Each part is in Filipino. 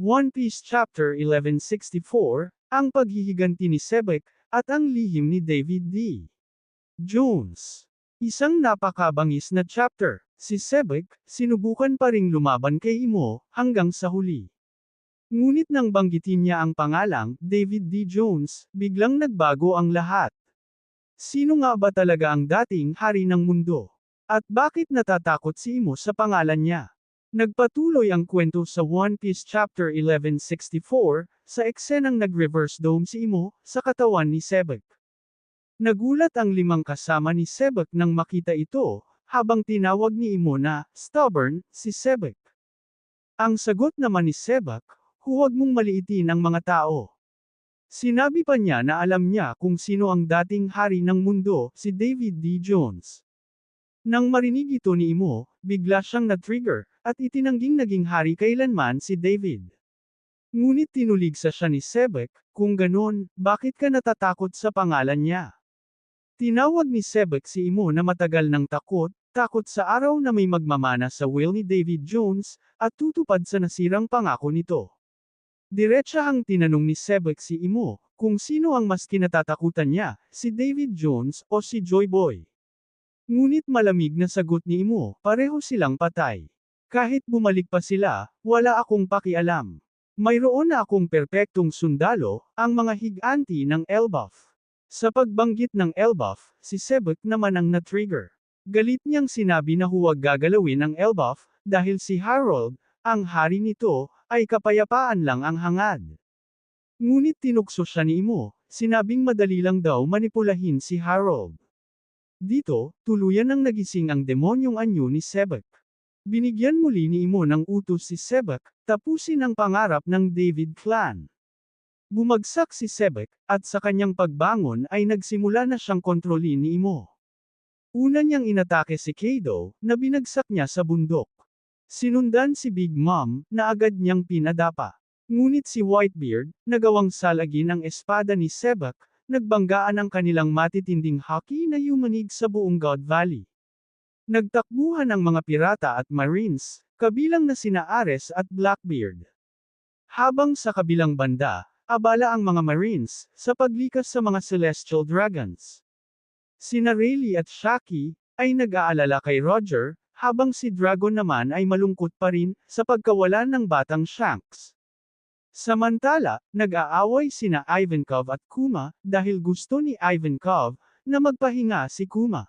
One Piece Chapter 1164, Ang Paghihiganti ni Sebek, at ang Lihim ni David D. Jones. Isang napakabangis na chapter, si Sebek, sinubukan pa ring lumaban kay Imo, hanggang sa huli. Ngunit nang banggitin niya ang pangalang, David D. Jones, biglang nagbago ang lahat. Sino nga ba talaga ang dating hari ng mundo? At bakit natatakot si Imo sa pangalan niya? Nagpatuloy ang kwento sa One Piece Chapter 1164, sa eksenang nag-reverse dome si Imo, sa katawan ni Sebek. Nagulat ang limang kasama ni Sebek nang makita ito, habang tinawag ni Imo na, stubborn, si Sebek. Ang sagot naman ni Sebek, huwag mong maliitin ang mga tao. Sinabi pa niya na alam niya kung sino ang dating hari ng mundo, si David D. Jones. Nang marinig ito ni Imo, bigla siyang na-trigger, at itinangging naging hari kailanman si David. Ngunit tinuligsa siya ni Sebek, kung ganon, bakit ka natatakot sa pangalan niya? Tinawag ni Sebek si Imo na matagal ng takot, takot sa araw na may magmamana sa will ni David Jones, at tutupad sa nasirang pangako nito. Diretsahang tinanong ni Sebek si Imo, kung sino ang mas kinatatakutan niya, si David Jones o si Joy Boy. Ngunit malamig na sagot ni Imo, pareho silang patay. Kahit bumalik pa sila, wala akong pakialam. Mayroon na akong perpektong sundalo, ang mga higanti ng Elbaf. Sa pagbanggit ng Elbaf, si Sebek naman ang na-trigger. Galit niyang sinabi na huwag gagalawin ang Elbaf, dahil si Harold, ang hari nito, ay kapayapaan lang ang hangad. Ngunit tinukso siya ni Imo, sinabing madali lang daw manipulahin si Harold. Dito, tuluyan nang nagising ang demonyong anyo ni Sebek. Binigyan muli ni Imo ng utos si Sebek, tapusin ang pangarap ng David clan. Bumagsak si Sebek, at sa kanyang pagbangon ay nagsimula na siyang kontrolin ni Imo. Una niyang inatake si Kado, na binagsak niya sa bundok. Sinundan si Big Mom, na agad niyang pinadapa. Ngunit si Whitebeard, nagawang salagin ang espada ni Sebek, nagbanggaan ang kanilang matitinding hockey na yumanig sa buong God Valley. Nagtakbuhan ang mga pirata at marines, kabilang na sina Ares at Blackbeard. Habang sa kabilang banda, abala ang mga marines, sa paglikas sa mga celestial dragons. Sina Rayleigh at Shaki, ay nag-aalala kay Roger, habang si Dragon naman ay malungkot pa rin, sa pagkawalan ng batang Shanks. Samantala, nag-aaway sina Ivankov at Kuma, dahil gusto ni Ivankov, na magpahinga si Kuma.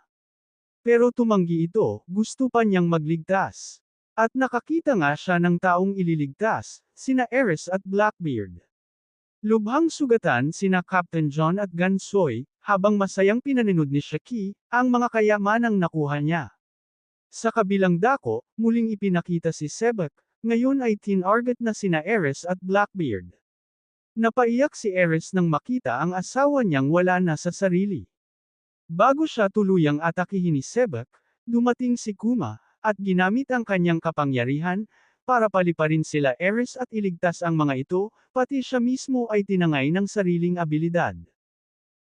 Pero tumanggi ito, gusto pa niyang magligtas. At nakakita nga siya ng taong ililigtas, sina Eris at Blackbeard. Lubhang sugatan sina Captain John at Gansoy, habang masayang pinaninud ni Shaki, ang mga kayamanang nakuha niya. Sa kabilang dako, muling ipinakita si Sebek, ngayon ay tinarget na sina Eris at Blackbeard. Napaiyak si Eris nang makita ang asawa niyang wala na sa sarili. Bago siya tuluyang atakihin ni Sebek, dumating si Kuma, at ginamit ang kanyang kapangyarihan, para paliparin sila Eris at iligtas ang mga ito, pati siya mismo ay tinangay ng sariling abilidad.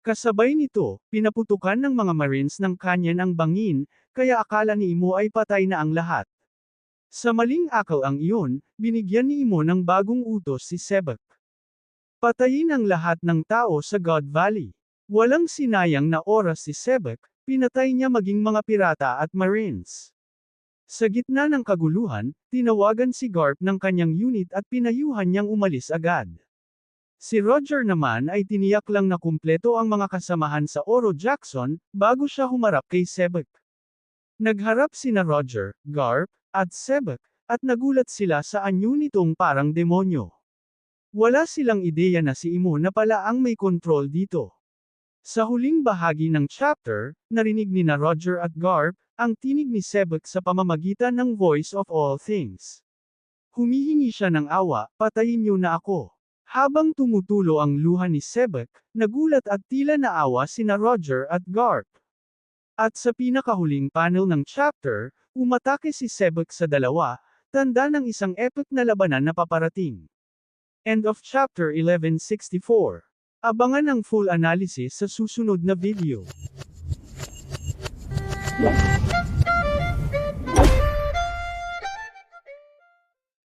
Kasabay nito, pinaputukan ng mga Marines ng kanyan ang bangin, kaya akala ni Imo ay patay na ang lahat. Sa maling akal ang iyon, binigyan ni Imo ng bagong utos si Sebek. Patayin ang lahat ng tao sa God Valley. Walang sinayang na oras si Sebek, pinatay niya maging mga pirata at marines. Sa gitna ng kaguluhan, tinawagan si Garp ng kanyang unit at pinayuhan niyang umalis agad. Si Roger naman ay tiniyak lang na kumpleto ang mga kasamahan sa Oro Jackson, bago siya humarap kay Sebek. Nagharap sina Roger, Garp, at Sebek, at nagulat sila sa anyo nitong parang demonyo. Wala silang ideya na si Imo na pala ang may control dito. Sa huling bahagi ng chapter, narinig ni na Roger at Garp, ang tinig ni Sebek sa pamamagitan ng Voice of All Things. Humihingi siya ng awa, patayin niyo na ako. Habang tumutulo ang luha ni Sebek, nagulat at tila naawa sina Roger at Garp. At sa pinakahuling panel ng chapter, Umatake si Sebek sa dalawa, tanda ng isang epic na labanan na paparating. End of chapter 1164. Abangan ang full analysis sa susunod na video.